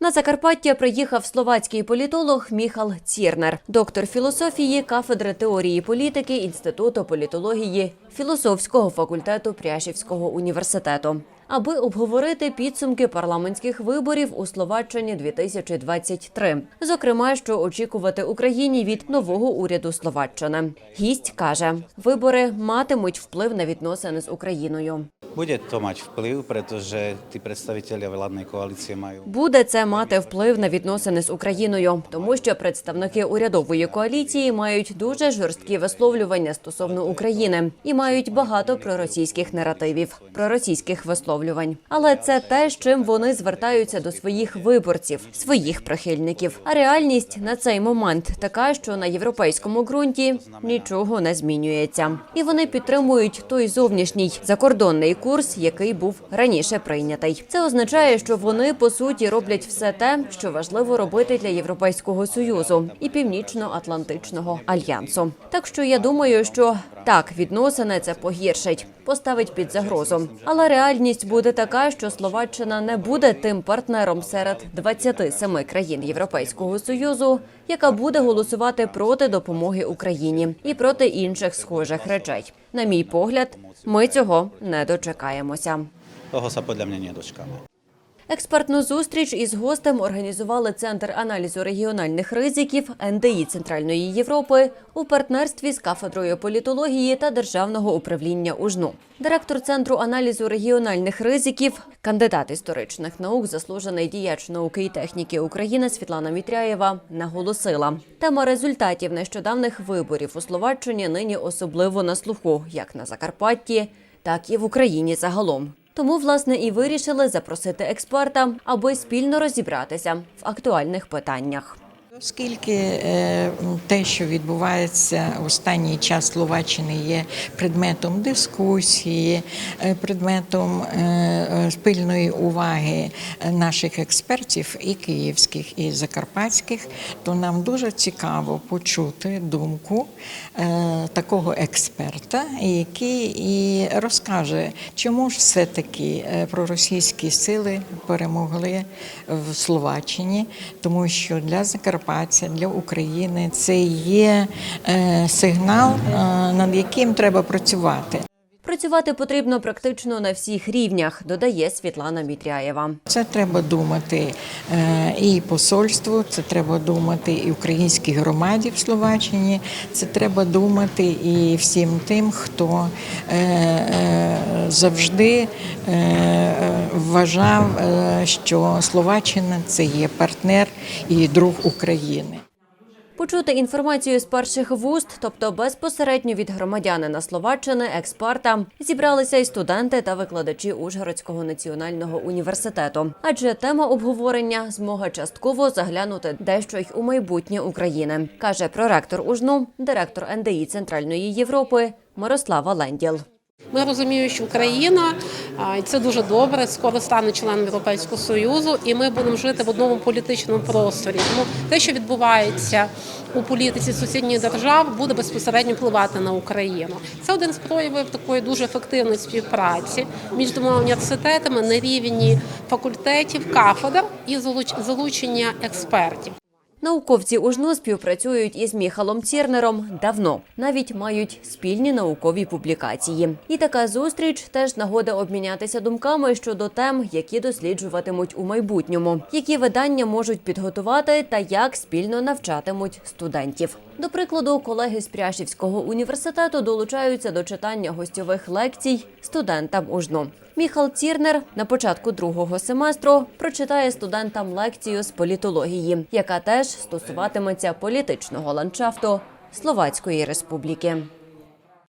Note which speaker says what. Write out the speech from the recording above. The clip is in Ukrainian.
Speaker 1: На Закарпаття приїхав словацький політолог Міхал Цірнер, доктор філософії кафедри теорії політики Інституту політології філософського факультету Пряшівського університету, аби обговорити підсумки парламентських виборів у Словаччині 2023. Зокрема, що очікувати Україні від нового уряду Словаччини. Гість каже, вибори матимуть вплив на відносини з Україною.
Speaker 2: Bude to mať vplyv, pretože tí predstavitelia vládnej koalície majú
Speaker 1: Буде це мати вплив на відносини з Україною, тому що представники урядової коаліції мають дуже жорсткі висловлювання стосовно України і мають багато проросійських наративів, проросійських висловлювань. Але це те, з чим вони звертаються до своїх виборців, своїх прихильників. А реальність на цей момент така, що на європейському ґрунті нічого не змінюється, і вони підтримують той зовнішній закордонний курс, який був раніше прийнятий. Це означає, що вони по суті роблять все те, що важливо робити для Європейського союзу і Північно-Атлантичного альянсу. Так що я думаю, що так відносини це погіршить, поставить під загрозу. Але реальність буде така, що Словаччина не буде тим партнером серед 27 країн Європейського союзу, яка буде голосувати проти допомоги Україні і проти інших схожих речей. На мій погляд, ми цього не дочекаємося.
Speaker 2: toho sa podľa mňa nedočkáme.
Speaker 1: Експертну зустріч із гостем організували Центр аналізу регіональних ризиків НДІ Центральної Європи у партнерстві з кафедрою політології та державного управління УЖНУ. Директор центру аналізу регіональних ризиків, кандидат історичних наук, заслужений діяч науки і техніки України Світлана Мітряєва наголосила, тема результатів нещодавних виборів у Словаччині нині особливо на слуху, як на Закарпатті, так і в Україні загалом. Тому, власне, і вирішили запросити експерта, аби спільно розібратися в актуальних питаннях.
Speaker 3: Оскільки е, те, що відбувається в останній час Словаччини, є предметом дискусії, е, предметом е, спільної уваги наших експертів, і київських, і закарпатських, то нам дуже цікаво почути думку такого експерта, який і розкаже, чому ж все-таки е, проросійські сили перемогли в Словаччині, тому що для Закарпаття, для України це є е, сигнал, е, над яким треба працювати.
Speaker 1: Працювати потрібно практично на всіх рівнях, додає Світлана Мітряєва.
Speaker 3: Це треба думати е, і посольству, це треба думати і українській громаді в Словаччині, це треба думати і всім тим, хто е, е, завжди вважав, що Словаччина це є партнер і друг України.
Speaker 1: Почути інформацію з перших вуст, тобто безпосередньо від громадянина Словаччини, експерта, зібралися й студенти та викладачі Ужгородського національного університету. Адже тема обговорення змога частково заглянути дещо й у майбутнє України, каже проректор УЖНУ, директор НДІ Центральної Європи Мирослава Ленділ.
Speaker 4: Ми розуміємо, що Україна і це дуже добре, скоро стане членом Європейського союзу, і ми будемо жити в одному політичному просторі. Тому те, що відбувається у політиці сусідніх держав, буде безпосередньо впливати на Україну. Це один з проявів такої дуже ефективної співпраці між двома університетами на рівні факультетів, кафедр і залуч- залучення експертів.
Speaker 1: Науковці ужно співпрацюють із Міхалом Цірнером давно, навіть мають спільні наукові публікації. І така зустріч теж нагода обмінятися думками щодо тем, які досліджуватимуть у майбутньому, які видання можуть підготувати та як спільно навчатимуть студентів. До прикладу, колеги з Пряшівського університету долучаються до читання гостьових лекцій студентам УЖНУ. Міхал Цірнер на початку другого семестру прочитає студентам лекцію з політології, яка теж стосуватиметься політичного ландшафту Словацької республіки.